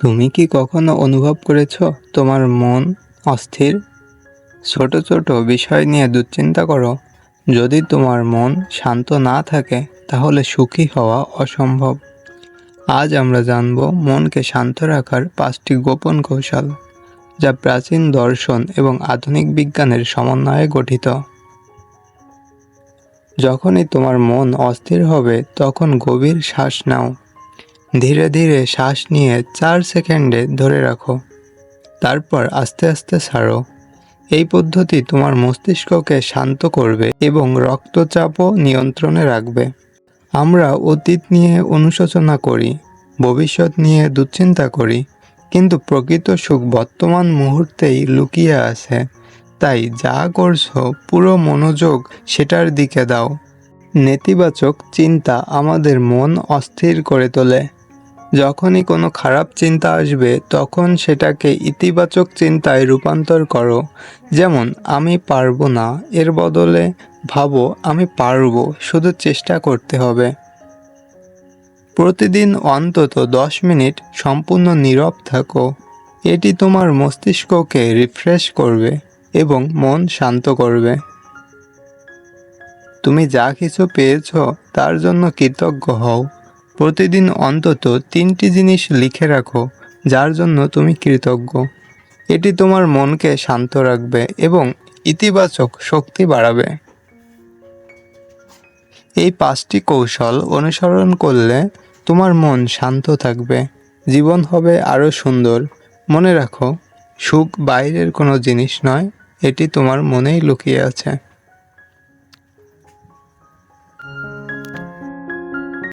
তুমি কি কখনো অনুভব করেছ তোমার মন অস্থির? ছোট ছোট বিষয় নিয়ে দুশ্চিন্তা করো। যদি তোমার মন শান্ত না থাকে, তাহলে সুখী হওয়া অসম্ভব। আজ আমরা জানব মনকে শান্ত রাখার পাঁচটি গোপন কৌশল, যা প্রাচীন দর্শন এবং আধুনিক বিজ্ঞানের সমন্বয়ে গঠিত। যখনই তোমার মন অস্থির হবে, তখন গভীর শ্বাস নাও। ধীরে ধীরে শ্বাস নিয়ে চার সেকেন্ডে ধরে রাখো। তারপর আস্তে আস্তে ছাড়ো। এই পদ্ধতি তোমার মস্তিষ্ককে শান্ত করবে এবং রক্তচাপও নিয়ন্ত্রণে রাখবে। আমরা অতীত নিয়ে অনুশোচনা করি, ভবিষ্যৎ নিয়ে দুশ্চিন্তা করি, কিন্তু প্রকৃত সুখ বর্তমান মুহূর্তেই লুকিয়ে আছে। তাই যা করছ পুরো মনোযোগ সেটার দিকে দাও। নেতিবাচক চিন্তা আমাদের মন অস্থির করে তোলে। যখনই কোনো খারাপ চিন্তা আসবে, তখন সেটাকে ইতিবাচক চিন্তায় রূপান্তর করো। যেমন, আমি পারব না, এর বদলে ভাবো, আমি পারব, শুধু চেষ্টা করতে হবে। প্রতিদিন অন্তত দশ মিনিট সম্পূর্ণ নীরব থাকো। এটি তোমার মস্তিষ্ককে রিফ্রেশ করবে এবং মন শান্ত করবে। তুমি যা কিছু পেয়েছ, তার জন্য কৃতজ্ঞ হও। প্রতিদিন অন্তত তিনটি জিনিস লিখে রাখো, যার জন্য তুমি কৃতজ্ঞ। এটি তোমার মনকে শান্ত রাখবে এবং ইতিবাচক শক্তি বাড়াবে। এই পাঁচটি কৌশল অনুসরণ করলে তোমার মন শান্ত থাকবে, জীবন হবে আরও সুন্দর। মনে রাখো, সুখ বাইরের কোনো জিনিস নয়, এটি তোমার মনেই লুকিয়ে আছে।